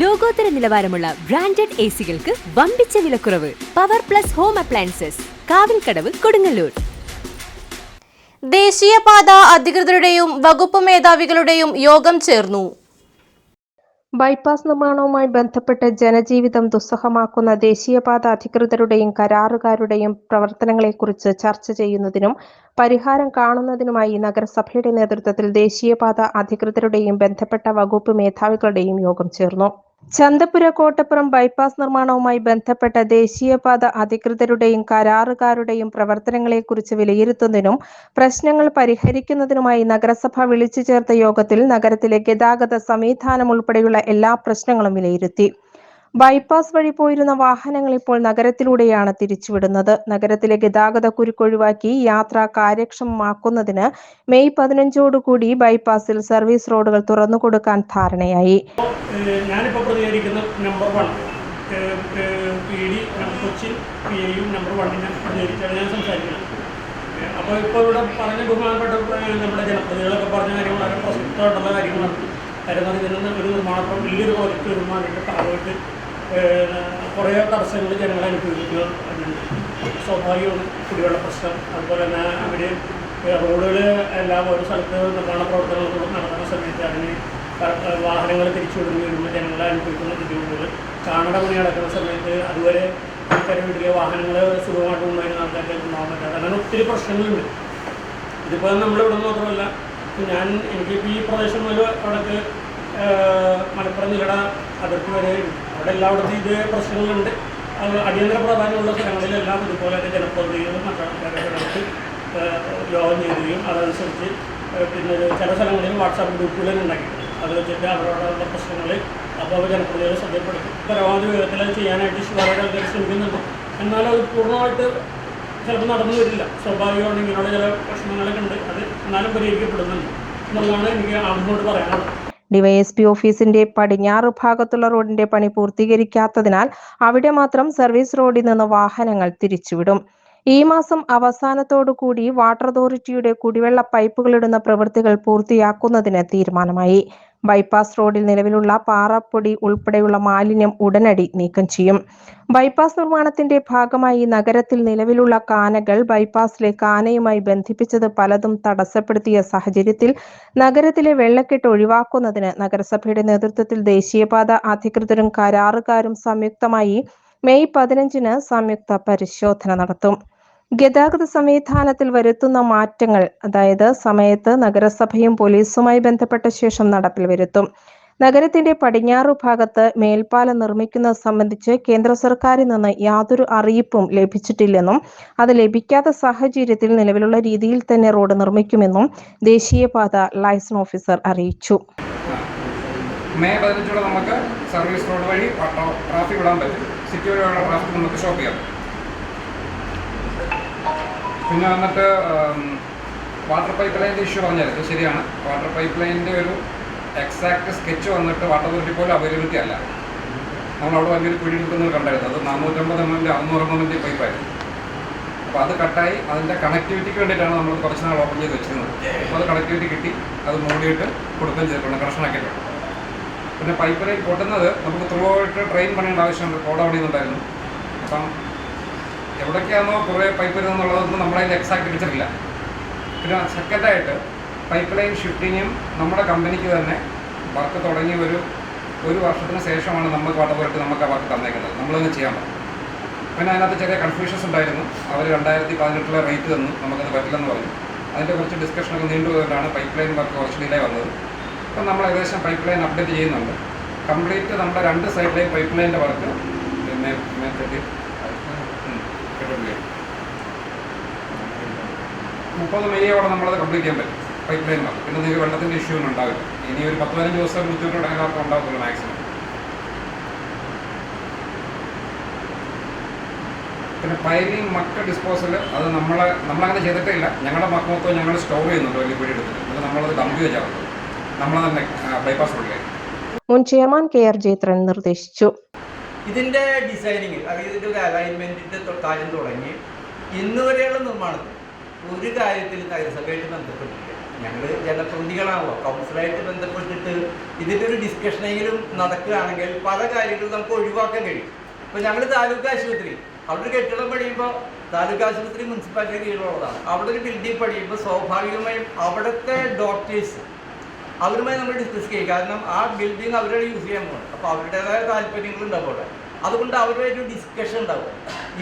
ലോകോത്തര നിലവാരമുള്ള branded A സികൾക്ക് വമ്പിച്ച വിലക്കുറവ് power plus home appliances Kavilkadavu Kodungallur. ദേശീയപാത അധികൃതരുടെയും വകുപ്പ് മേധാവികളുടെയും യോഗം ചേർന്നു. ബൈപ്പാസ് നിർമ്മാണവുമായി ബന്ധപ്പെട്ട് ജനജീവിതം ദുസ്സഹമാക്കുന്ന ദേശീയപാത അധികൃതരുടെയും കരാറുകാരുടെയും പ്രവർത്തനങ്ങളെക്കുറിച്ച് ചർച്ച ചെയ്യുന്നതിനും പരിഹാരം കാണുന്നതിനുമായി നഗരസഭയുടെ നേതൃത്വത്തിൽ ദേശീയപാത അധികൃതരുടെയും ബന്ധപ്പെട്ട വകുപ്പ് മേധാവികളുടെയും യോഗം ചേർന്നു. ചന്തപുര കോട്ടപ്പുറം ബൈപ്പാസ് നിർമ്മാണവുമായി ബന്ധപ്പെട്ട ദേശീയപാത അധികൃതരുടെയും കരാറുകാരുടെയും പ്രവർത്തനങ്ങളെക്കുറിച്ച് വിലയിരുത്തുന്നതിനും പ്രശ്നങ്ങൾ പരിഹരിക്കുന്നതിനുമായി നഗരസഭ വിളിച്ചു ചേർത്ത യോഗത്തിൽ നഗരത്തിലെ ഗതാഗത സംവിധാനം ഉൾപ്പെടെയുള്ള എല്ലാ പ്രശ്നങ്ങളും വിലയിരുത്തി. ബൈപ്പാസ് വഴി പോയിരുന്ന വാഹനങ്ങൾ ഇപ്പോൾ നഗരത്തിലൂടെയാണ് തിരിച്ചുവിടുന്നത്. നഗരത്തിലെ ഗതാഗത കുരുക്കൊഴിവാക്കി യാത്ര കാര്യക്ഷമമാക്കുന്നതിന് മെയ് പതിനഞ്ചോടുകൂടി ബൈപ്പാസിൽ സർവീസ് റോഡുകൾ തുറന്നുകൊടുക്കാൻ ധാരണയായി. ഞാനിപ്പോൾ പ്രതികരിക്കുന്ന number one P D Cochin P number വണ്ണിനെ പ്രതികരിച്ചാണ് ഞാൻ സംസാരിക്കുന്നത്. അപ്പോൾ ഇപ്പോൾ ഇവിടെ പറഞ്ഞ ബഹുമാനപ്പെട്ട നമ്മുടെ ജനപ്രതികളൊക്കെ പറഞ്ഞ കാര്യം വളരെ പ്രസക്തമായിട്ടുള്ള കാര്യങ്ങളാണ്. കാര്യം എന്ന് പറഞ്ഞാൽ ഒരു നിർമ്മാണം വലിയൊരു പ്രോജക്റ്റ് നിർമ്മാണത്തിന്റെ ഭാഗമായിട്ട് ഏഹ് കുറേ തടസ്സങ്ങൾ ജനങ്ങളെ അനുഭവിക്കുക സ്വാഭാവികമാണ് കുടിവെള്ള പ്രശ്നം അതുപോലെ തന്നെ അവർ റോഡുകൾ എല്ലാം ഓരോ സ്ഥലത്ത് നിർമ്മാണ പ്രവർത്തനങ്ങൾ നടക്കുന്ന സമയത്ത് അതിന് വാഹനങ്ങൾ തിരിച്ചുവിടുന്നു വരുമ്പോൾ ജനങ്ങളെ അനുഭവിക്കുന്ന ബുദ്ധിമുട്ടുകൾ. കാണട പണി നടക്കുന്ന സമയത്ത് അതുവരെ ആൾക്കാർ വീട്ടിലെ വാഹനങ്ങൾ സുഖമായിട്ട് കൊണ്ടുവരുന്ന ആൾക്കാർക്ക് ഉണ്ടാകാൻ പറ്റാതെ അങ്ങനെ ഒത്തിരി പ്രശ്നങ്ങളുണ്ട്. ഇതിപ്പോൾ നമ്മളിവിടെ ഇവിടെ മാത്രമല്ല ഞാൻ എനിക്കിപ്പോൾ ഈ പ്രദേശം മുതൽ അവിടേക്ക് മലപ്പുറം ജില്ലയുടെ അതിർത്തി വരെ അവിടെ എല്ലായിടത്തും ഇതേ പ്രശ്നങ്ങളുണ്ട്. അടിയന്തര പ്രാധാന്യമുള്ള സ്ഥലങ്ങളിലെല്ലാം ഇതുപോലെ തന്നെ ജനപ്രതിനിധികളും മറ്റാൾക്കാരൊക്കെ യോഗം ചെയ്യുകയും അതനുസരിച്ച് പിന്നെ ചില സ്ഥലങ്ങളിൽ വാട്സാപ്പ് ഗ്രൂപ്പുകൾ ഉണ്ടാക്കിയിട്ടുണ്ട്. അത് വെച്ചിട്ട് അവരോടുള്ള പ്രശ്നങ്ങൾ അപ്പോൾ അവർ ജനപ്രതിനിധികൾ ശ്രദ്ധപ്പെടുത്തും പരമാവധി വേഗത്തിൽ അത് ചെയ്യാനായിട്ട് വളരെ ആൾക്കാർ ശ്രമിക്കുന്നുണ്ട്. എന്നാൽ അത് പൂർണമായിട്ട് ചിലപ്പോൾ നടന്നു വരില്ല. സ്വാഭാവികമാണ് ഇങ്ങനെയുള്ള ചില പ്രശ്നങ്ങളൊക്കെ ഉണ്ട്. അത് എന്നാലും പരിഹരിക്കപ്പെടുന്നുണ്ട്. എന്നുള്ളതാണ് എനിക്ക് ആദ്യമോട് പറയാനുള്ളത്. ഡിവൈഎസ്പി ഓഫീസിന്റെ പടിഞ്ഞാറ് ഭാഗത്തുള്ള റോഡിന്റെ പണി പൂർത്തീകരിക്കാത്തതിനാൽ അവിടെ മാത്രം സർവീസ് റോഡിൽ നിന്ന് വാഹനങ്ങൾ തിരിച്ചുവിടും. ഈ മാസം അവസാനത്തോടു കൂടി വാട്ടർ അതോറിറ്റിയുടെ കുടിവെള്ള പൈപ്പുകളിടുന്ന പ്രവൃത്തികൾ പൂർത്തിയാക്കുന്നതിന് തീരുമാനമായി. ബൈപ്പാസ് റോഡിൽ നിലവിലുള്ള പാറപ്പൊടി ഉൾപ്പെടെയുള്ള മാലിന്യം ഉടനടി നീക്കം ചെയ്യും. ബൈപ്പാസ് നിർമ്മാണത്തിന്റെ ഭാഗമായി നഗരത്തിൽ നിലവിലുള്ള കാനകൾ ബൈപ്പാസിലെ കാനയുമായി ബന്ധിപ്പിച്ചത് പലതും തടസ്സപ്പെടുത്തിയ സാഹചര്യത്തിൽ നഗരത്തിലെ വെള്ളക്കെട്ട് ഒഴിവാക്കുന്നതിന് നഗരസഭയുടെ നേതൃത്വത്തിൽ ദേശീയപാത അധികൃതരും കരാറുകാരും സംയുക്തമായി മെയ് പതിനഞ്ചിന് സംയുക്ത പരിശോധന നടത്തും. ഗതാഗത സംവിധാനത്തിൽ വരുത്തുന്ന മാറ്റങ്ങൾ അതായത് സമയത്ത് നഗരസഭയും പോലീസുമായി ബന്ധപ്പെട്ട ശേഷം നടപ്പിൽ വരുത്തും. നഗരത്തിന്റെ പടിഞ്ഞാറു ഭാഗത്ത് മേൽപ്പാലം നിർമ്മിക്കുന്നത് സംബന്ധിച്ച് കേന്ദ്ര സർക്കാരിൽ നിന്ന് യാതൊരു അറിയിപ്പും ലഭിച്ചിട്ടില്ലെന്നും അത് ലഭിക്കാത്ത സാഹചര്യത്തിൽ നിലവിലുള്ള രീതിയിൽ തന്നെ റോഡ് നിർമ്മിക്കുമെന്നും ദേശീയപാത ലൈസൺ ഓഫീസർ അറിയിച്ചു. മെയ് പതിനഞ്ചോടെ നമുക്ക് സർവീസ് റോഡ് വഴി ട്രാഫിക് വിടാൻ പറ്റും. സിറ്റി വഴിയുള്ള ട്രാഫിക് നമുക്ക് ഷോപ്പ് ചെയ്യാം. പിന്നെ വന്നിട്ട് വാട്ടർ പൈപ്പ് ലൈന്റെ ഇഷ്യൂ പറഞ്ഞായിരുന്നു ശരിയാണ്. വാട്ടർ പൈപ്പ് ലൈനിന്റെ ഒരു എക്സാക്ട് സ്കെച്ച് വന്നിട്ട് വാട്ടർ അതോറിറ്റി പോലും അവൈലബിലിറ്റി അല്ല. നമ്മളവിടെ വലിയൊരു കുഴി എടുക്കുന്നത് കണ്ടായിരുന്നു. അത് നാനൂറ്റമ്പത് എം എമ്മിന്റെ അറുന്നൂറ് എം എല്ലിന്റെ പൈപ്പായിരുന്നു അപ്പോൾ അത് കട്ടായി അതിന്റെ കണക്ടിവിറ്റിക്ക് വേണ്ടിയിട്ടാണ് നമ്മൾ കുറച്ച് നാൾ ഓപ്പൺ ചെയ്ത് വെച്ചിരുന്നത്. അപ്പോൾ അത് കണക്ടിവിറ്റി കിട്ടി. അത് മൂടിയിട്ട് കൊടുക്കുകയും ചെയ്തിട്ടുണ്ട്. കണക്ഷൻ ആക്കിയിട്ടുണ്ട്. പിന്നെ പൈപ്പ് ലൈൻ പൊട്ടുന്നത് നമുക്ക് ത്രൂ ആയിട്ട് ട്രെയിൻ പണിയേണ്ട ആവശ്യമുണ്ട്. കോട പണിയുന്നുണ്ടായിരുന്നു അപ്പം എവിടേക്കാണോ കുറേ പൈപ്പ് വരുന്നതെന്നുള്ളതൊന്നും നമ്മളതിൽ എക്സാക്ട് എടുത്തിട്ടില്ല പിന്നെ സെക്കൻഡായിട്ട് പൈപ്പ് ലൈൻ ഷിഫ്റ്റിങ്ങും നമ്മുടെ കമ്പനിക്ക് തന്നെ വർക്ക് തുടങ്ങി ഒരു ഒരു വർഷത്തിന് ശേഷമാണ് നമുക്ക് വാട്ടർ വർക്ക് നമുക്ക് ആ വർക്ക് തന്നേക്കുന്നത്. നമ്മളൊന്ന് ചെയ്യാൻ പറ്റും. പിന്നെ അതിനകത്ത് ചെറിയ കൺഫ്യൂഷൻസ് ഉണ്ടായിരുന്നു. അവർ രണ്ടായിരത്തി പതിനെട്ടിലെ റേറ്റ് തന്നു. നമുക്കത് പറ്റില്ലെന്ന് പറഞ്ഞു. അതിന്റെ കുറച്ച് ഡിസ്കഷനൊക്കെ നീണ്ടുപോയതുകൊണ്ടാണ് പൈപ്പ് ലൈൻ വർക്ക് കുറച്ച് ഡിലേ വന്നത്. അപ്പം നമ്മൾ ഏകദേശം പൈപ്പ് ലൈൻ അപ്ഡേറ്റ് ചെയ്യുന്നുണ്ട്. കംപ്ലീറ്റ് നമ്മുടെ രണ്ട് സൈഡിലെയും പൈപ്പ് ലൈനിന്റെ വർക്ക് പിന്നെ മുപ്പത് മെയ്യോടെ നമ്മളത് കംപ്ലീറ്റ് ചെയ്യാൻ പറ്റും. പൈപ്പ് ലൈൻ വന്നു പിന്നെ നിങ്ങൾക്ക് വെള്ളത്തിന്റെ ഇഷ്യൂ ഒന്നും ഉണ്ടാവില്ല. ഇനി ഒരു പത്ത് പതിനഞ്ച് ദിവസം ബുദ്ധിമുട്ട് എല്ലാവർക്കും ഉണ്ടാകത്തുള്ളൂ മാക്സിമം പിന്നെ പൈലിംഗ് മക്ക ഡിസ്പോസൽ അത് നമ്മളെ നമ്മളങ്ങനെ ചെയ്തിട്ടേ ഇല്ല. ഞങ്ങളുടെ മക്ക മൊത്തം ഞങ്ങൾ സ്റ്റോർ ചെയ്യുന്നുണ്ട് വലിയ വീട് എടുത്തിട്ട്. എന്നിട്ട് നമ്മളത് ഡംപ് ചെയ്യാറുണ്ട് നമ്മൾ തന്നെ ബൈപ്പാസ് റോഡിലേക്ക് മുൻ ചെയർമാൻ കെ ആർ ജയത്രൻ നിർദ്ദേശിച്ചു. ഇതിന്റെ ഡിസൈനിങ് അതായത് ഇതിന്റെ ഒരു അലൈൻമെന്റിന്റെ കാര്യം തുടങ്ങി. ഇന്ന് വരെയുള്ള നിർമ്മാണത്തിൽ ഒരു കാര്യത്തിൽ നഗരസഭയായിട്ട് ബന്ധപ്പെട്ടിട്ട് ഞങ്ങൾ ജനപ്രതിനിധികളാണല്ലോ കൗൺസിലായിട്ട് ബന്ധപ്പെട്ടിട്ട് ഇതിന്റെ ഒരു ഡിസ്കഷനെങ്കിലും നടക്കുകയാണെങ്കിൽ പല കാര്യങ്ങളും നമുക്ക് ഒഴിവാക്കാൻ കഴിയും. ഇപ്പോൾ ഞങ്ങൾ താലൂക്ക് ആശുപത്രി അവിടെ ഒരു കെട്ടിടം പണിയുമ്പോൾ താലൂക്ക് ആശുപത്രി മുനിസിപ്പാലിറ്റി കീഴിലുള്ളതാണ്. അവിടെ ഒരു ബിൽഡിംഗ് പണിയുമ്പോൾ സ്വാഭാവികമായും അവിടുത്തെ ഡോക്ടേഴ്സ് അവരുമായി നമ്മൾ ഡിസ്കസ് ചെയ്യും. കാരണം ആ ബിൽഡിംഗ് അവരുടെ യൂസ് ചെയ്യാൻ പോകുന്നത്. അപ്പോൾ അവരുടേതായ താല്പര്യങ്ങളുണ്ടാവും അവിടെ. അതുകൊണ്ട് അവരുമായിട്ട് ഡിസ്കഷൻ ഉണ്ടാവും.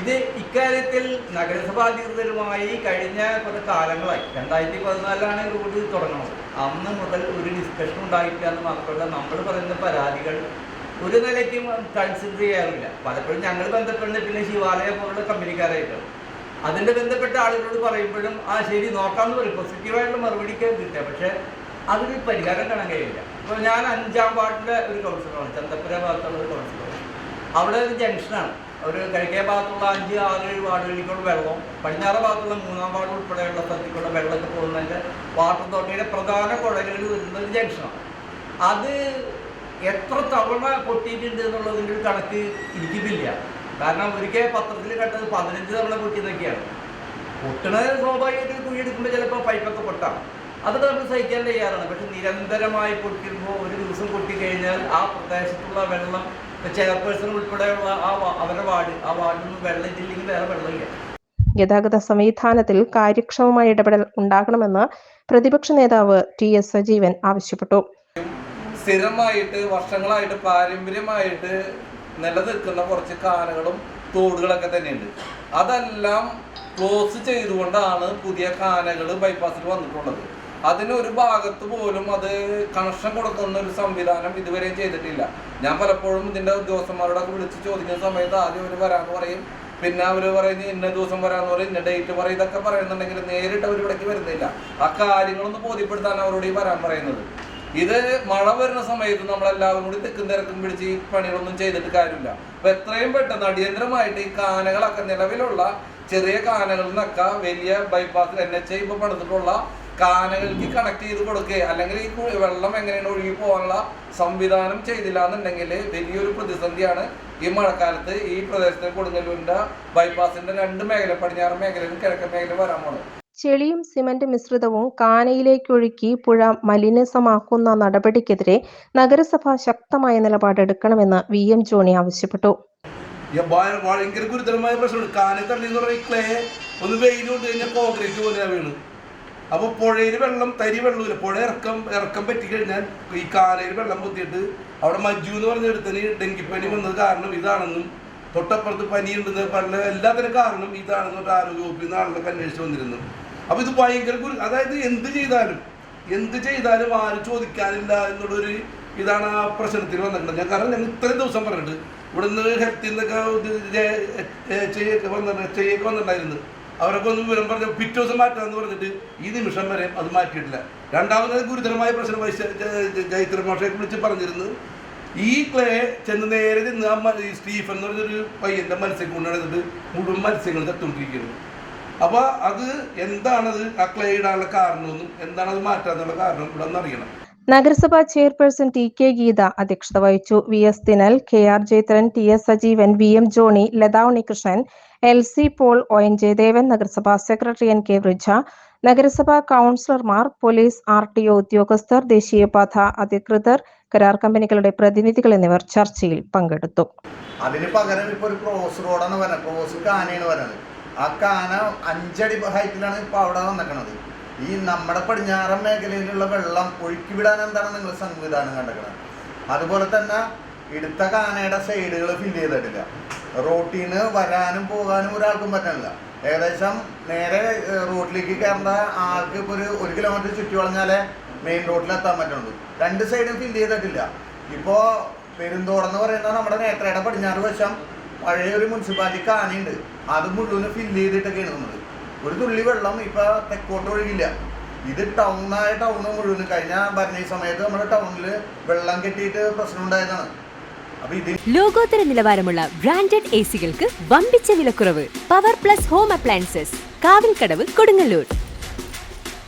ഇത് ഇക്കാര്യത്തിൽ നഗരസഭാ അധികൃതരുമായി കഴിഞ്ഞ കുറേ കാലങ്ങളായി. രണ്ടായിരത്തി പതിനാലിലാണ് റോഡ് തുടങ്ങുന്നത്. അന്ന് മുതൽ ഒരു ഡിസ്കഷൻ ഉണ്ടായിട്ടില്ല എന്ന് മാത്രമല്ല നമ്മൾ പറയുന്ന പരാതികൾ ഒരു നിലയ്ക്കും കൺസിഡർ ചെയ്യാറില്ല. പലപ്പോഴും ഞങ്ങൾ ബന്ധപ്പെടുന്നത് പിന്നെ ശിവാലയ പോലുള്ള കമ്പനിക്കാരായിട്ട് അതിന്റെ ബന്ധപ്പെട്ട ആളുകളോട് പറയുമ്പോഴും ആ ശരി നോക്കാമെന്ന് പറയും. പോസിറ്റീവായിട്ടുള്ള മറുപടിക്ക് കിട്ടുക. പക്ഷേ അതിന് പരിഹാരം കാണാൻ കഴിയില്ല. ഇപ്പോൾ ഞാൻ അഞ്ചാം വാർഡിലെ ഒരു കൗൺസിലറാണ് ചന്തപ്പുര ഭാഗത്തുള്ള ഒരു കൗൺസിലറാണ് അവിടെ ഒരു ജംഗ്ഷനാണ് ഒരു കിഴക്കേ ഭാഗത്തുള്ള അഞ്ച് ആറ് ഏഴ് വാർഡുകളിലേക്കുള്ള വെള്ളവും പടിഞ്ഞാറ് ഭാഗത്തുള്ള മൂന്നാം വാർഡ് ഉൾപ്പെടെയുള്ള സ്ഥലത്തേക്കുള്ള വെള്ളമൊക്കെ പോകുന്നതിന്റെ വാട്ടർ അതോറിറ്റിയുടെ പ്രധാന കുഴലുകൾ വരുന്ന ഒരു ജംഗ്ഷനാണ് അത് എത്ര തവണ പൊട്ടിയിട്ടുണ്ട് എന്നുള്ളതിന്റെ ഒരു കണക്ക് ഇരിക്കുന്നില്ല കാരണം ഒരിക്കൽ പത്രത്തിൽ കണ്ടത് പതിനഞ്ച് തവണ പൊട്ടിയതൊക്കെയാണ്. പൊട്ടണത് സ്വാഭാവികമായിട്ട് കുഴിയെടുക്കുമ്പോൾ ചിലപ്പോൾ പൈപ്പൊക്കെ പൊട്ടാം. അതൊക്കെ നമ്മൾ സഹിക്കാൻ തയ്യാറാണ്. പക്ഷെ നിരന്തരമായി പൊട്ടിക്കുമ്പോൾ ഒരു ദിവസം പൊട്ടിക്കഴിഞ്ഞാൽ ആ പ്രദേശത്തുള്ള വെള്ളം ചെയർപേഴ്സൺ ഉൾപ്പെടെയുള്ള ആ അവരുടെ വാർഡ് ആ വാർഡിൽ നിന്ന് വെള്ളം ഇല്ലെങ്കിൽ വേറെ വെള്ളമില്ല ഗതാഗത സംവിധാനത്തിൽ കാര്യക്ഷമമായ ഇടപെടൽ ഉണ്ടാകണമെന്ന് പ്രതിപക്ഷ നേതാവ് ടി എസ് സജീവൻ ആവശ്യപ്പെട്ടു. സ്ഥിരമായിട്ട് വർഷങ്ങളായിട്ട് പാരമ്പര്യമായിട്ട് നിലനിൽക്കുന്ന കുറച്ച് കാനകളും തോടുകളൊക്കെ തന്നെയുണ്ട്. അതെല്ലാം ക്ലോസ് ചെയ്തുകൊണ്ടാണ് പുതിയ കാനകൾ ബൈപ്പാസിൽ വന്നിട്ടുള്ളത്. അതിന് ഒരു ഭാഗത്ത് പോലും അത് കണക്ഷൻ കൊടുക്കുന്ന ഒരു സംവിധാനം ഇതുവരെയും ചെയ്തിട്ടില്ല. ഞാൻ പലപ്പോഴും ഇതിന്റെ ഉദ്യോഗസ്ഥന്മാരോടൊക്കെ വിളിച്ച് ചോദിക്കുന്ന സമയത്ത് ആദ്യം അവർ വരാന്ന് പറയും. പിന്നെ അവർ പറയുന്നത് ഇന്ന ദിവസം വരാന്ന് പറയും ഇന്ന ഡേറ്റ് പറയും ഇതൊക്കെ പറയുന്നുണ്ടെങ്കിൽ നേരിട്ട് അവർ ഇവിടേക്ക് വരുന്നില്ല. ആ കാര്യങ്ങളൊന്ന് ബോധ്യപ്പെടുത്താൻ അവരോട് ഈ വരാൻ പറയുന്നത്. ഇത് മഴ വരുന്ന സമയത്ത് നമ്മളെല്ലാവരും കൂടി തെക്കും തിരക്കും പിടിച്ച് ഈ പണികളൊന്നും ചെയ്തിട്ട് കാര്യമില്ല. അപ്പൊ എത്രയും പെട്ടെന്ന് അടിയന്തരമായിട്ട് ഈ കാനകളൊക്കെ നിലവിലുള്ള ചെറിയ കാനകളിൽ നിന്നൊക്കെ വലിയ ബൈപ്പാസിൽ എൻ എച്ച് ഐ ഇപ്പൊ പണിതിട്ടുള്ള കാനകൾക്ക് കണക്ട് ചെയ്ത് കൊടുക്കുക അല്ലെങ്കിൽ ഈ വെള്ളം എങ്ങനെയാണ് ഒഴുകി പോകാനുള്ള സംവിധാനം ചെയ്തില്ല എന്നുണ്ടെങ്കിൽ വലിയൊരു പ്രതിസന്ധിയാണ് ഈ മഴക്കാലത്ത് ഈ പ്രദേശത്തെ കൊടുങ്ങല്ലൂരിന്റെ ബൈപ്പാസിന്റെ രണ്ട് മേഖല പടിഞ്ഞാറ് മേഖലയിലും കിഴക്കൻ മേഖലയിലും വരാൻ പോണത്. ചെളിയും സിമന്റ് മിശ്രിതവും കാനയിലേക്കൊഴുക്കി പുഴ മലിനസമാക്കുന്ന നടപടിക്കെതിരെ നഗരസഭ ശക്തമായ നിലപാടെടുക്കണമെന്ന് വി എം ജോണി ആവശ്യപ്പെട്ടു. ഭയങ്കര ഗുരുതരമായ പ്രശ്നമുണ്ട്. കാനെ തള്ളി എന്ന് ക്ലേ ഒന്ന് വെയിൽ കൊണ്ട് കഴിഞ്ഞാൽ കോൺക്രീറ്റ് പോലെയാണ് വീണ്. അപ്പോൾ പുഴയിൽ വെള്ളം തരി വെള്ളമില്ല പുഴ ഇറക്കം ഇറക്കം പറ്റിക്കഴിഞ്ഞാൽ ഈ കാലയിൽ വെള്ളം പൊത്തിയിട്ട് അവിടെ മജ്ജു എന്ന് പറഞ്ഞ ഡെങ്കിപ്പനി വന്നത് കാരണം ഇതാണെന്നും തൊട്ടപ്പുറത്ത് പനിയുണ്ടെന്ന് പല എല്ലാത്തിനും കാരണം ഇതാണെന്ന് പറഞ്ഞ ആരോഗ്യ വകുപ്പിൽ നിന്ന് അന്വേഷിച്ച് വന്നിരുന്നു അപ്പോൾ ഇത് ഭയങ്കര ഗുരു അതായത് എന്ത് ചെയ്താലും എന്ത് ചെയ്താലും ആരും ചോദിക്കാനില്ല എന്നുള്ളൊരു ഇതാണ് ആ പ്രശ്നത്തിൽ വന്നിട്ടുള്ളത് ഞാൻ കാരണം ഞങ്ങൾ ഇത്രയും ദിവസം പറഞ്ഞിട്ട് ഇവിടുന്ന് ഹെൽത്തിൽ നിന്നൊക്കെ വന്നിട്ട് ചെയ്യൊക്കെ വന്നിട്ടുണ്ടായിരുന്നു അവരൊക്കെ ഒന്ന് വിവരം പറഞ്ഞ പിറ്റേ ദിവസം പറഞ്ഞിട്ട് ഈ നിമിഷം വരെ അത് മാറ്റിയിട്ടില്ല. രണ്ടാമത് ഗുരുതരമായ പ്രശ്നം വൈസ് ജൈത്ര വിളിച്ച് പറഞ്ഞിരുന്നു ഈ ക്ലേ ചെന്ന് നേരെ ചെന്ന് ആ സ്റ്റീഫൻ എന്ന് പറഞ്ഞൊരു പയ്യന്റെ മത്സ്യം കൊണ്ടുവന്നിട്ട് മുഴുവൻ മത്സ്യങ്ങൾ തട്ടുകൊണ്ടിരിക്കുന്നു അപ്പൊ അത് എന്താണത്? ആ ക്ലേ ഇടാനുള്ള കാരണമെന്നും എന്താണത് മാറ്റാനുള്ള കാരണം ഇവിടെ അറിയണം. നഗരസഭാ ചെയർപേഴ്സൺ ടി കെ ഗീത അധ്യക്ഷത വഹിച്ചു. V S Thinal K R Jayathran T S Sajeevan V M Johnny Latha Unnikrishnan L C Paul O N Jayadevan നഗരസഭാ സെക്രട്ടറി എൻ കെ വൃജ നഗരസഭാ കൗൺസിലർമാർ പോലീസ് ആർ ടി ഒ ഉദ്യോഗസ്ഥർ ദേശീയപാത അധികൃതർ കരാർ കമ്പനികളുടെ പ്രതിനിധികൾ എന്നിവർ ചർച്ചയിൽ പങ്കെടുത്തു. അതിന് പകരം ഇപ്പൊ ഒരു ക്രോസ് റോഡാണ് വരുന്നത് ക്രോസ് കാനയാണ് വരുന്നത് ആ കാന അഞ്ചടി ഹൈറ്റിലാണ് ഇപ്പൊ അവിടെ വന്നിക്കണത്. ഈ നമ്മുടെ പടിഞ്ഞാറൻ മേഖലയിലുള്ള വെള്ളം ഒഴുക്കി വിടാൻ എന്താണ് നിങ്ങൾ സംവിധാനം കണ്ടെക്കുന്നത് അതുപോലെ തന്നെ എടുത്ത കാനയുടെ സൈഡുകൾ ഫിൽ ചെയ്തിട്ടില്ല. റോട്ടിൽ നിന്ന് വരാനും പോകാനും ഒരാൾക്കും പറ്റണില്ല. ഏകദേശം നേരെ റോട്ടിലേക്ക് കയറേണ്ട ആൾക്ക് ഇപ്പോൾ ഒരു ഒരു കിലോമീറ്റർ ചുറ്റി വളഞ്ഞാലേ മെയിൻ റോഡിൽ എത്താൻ പറ്റുള്ളൂ രണ്ട് സൈഡും ഫിൽ ചെയ്തിട്ടില്ല. ഇപ്പോൾ പെരുന്തോടെന്ന് പറയുന്ന നമ്മുടെ നേത്രയുടെ പടിഞ്ഞാറ് വശം പഴയ ഒരു മുനിസിപ്പാലിറ്റി കാനയുണ്ട് അത് മുഴുവനും ഫില്ല് ചെയ്തിട്ടൊക്കെയാണ് വന്നത് ഒരു തുള്ളി വെള്ളം ഇപ്പൊ തെക്കോട്ട് ഒഴുകില്ല. ഇത് ടൗണായ ടൗണ് മുഴുവൻ കഴിഞ്ഞ ഭരണ സമയത്ത് നമ്മുടെ ടൗണിൽ വെള്ളം കെട്ടിയിട്ട് പ്രശ്നം ഉണ്ടായതാണ്. ലോകോത്തര നിലവാരമുള്ള ബ്രാൻഡഡ് എ സികൾക്ക് വമ്പിച്ച വിലക്കുറവ്. Power plus home appliances. Kavilkadavu Kodungallur.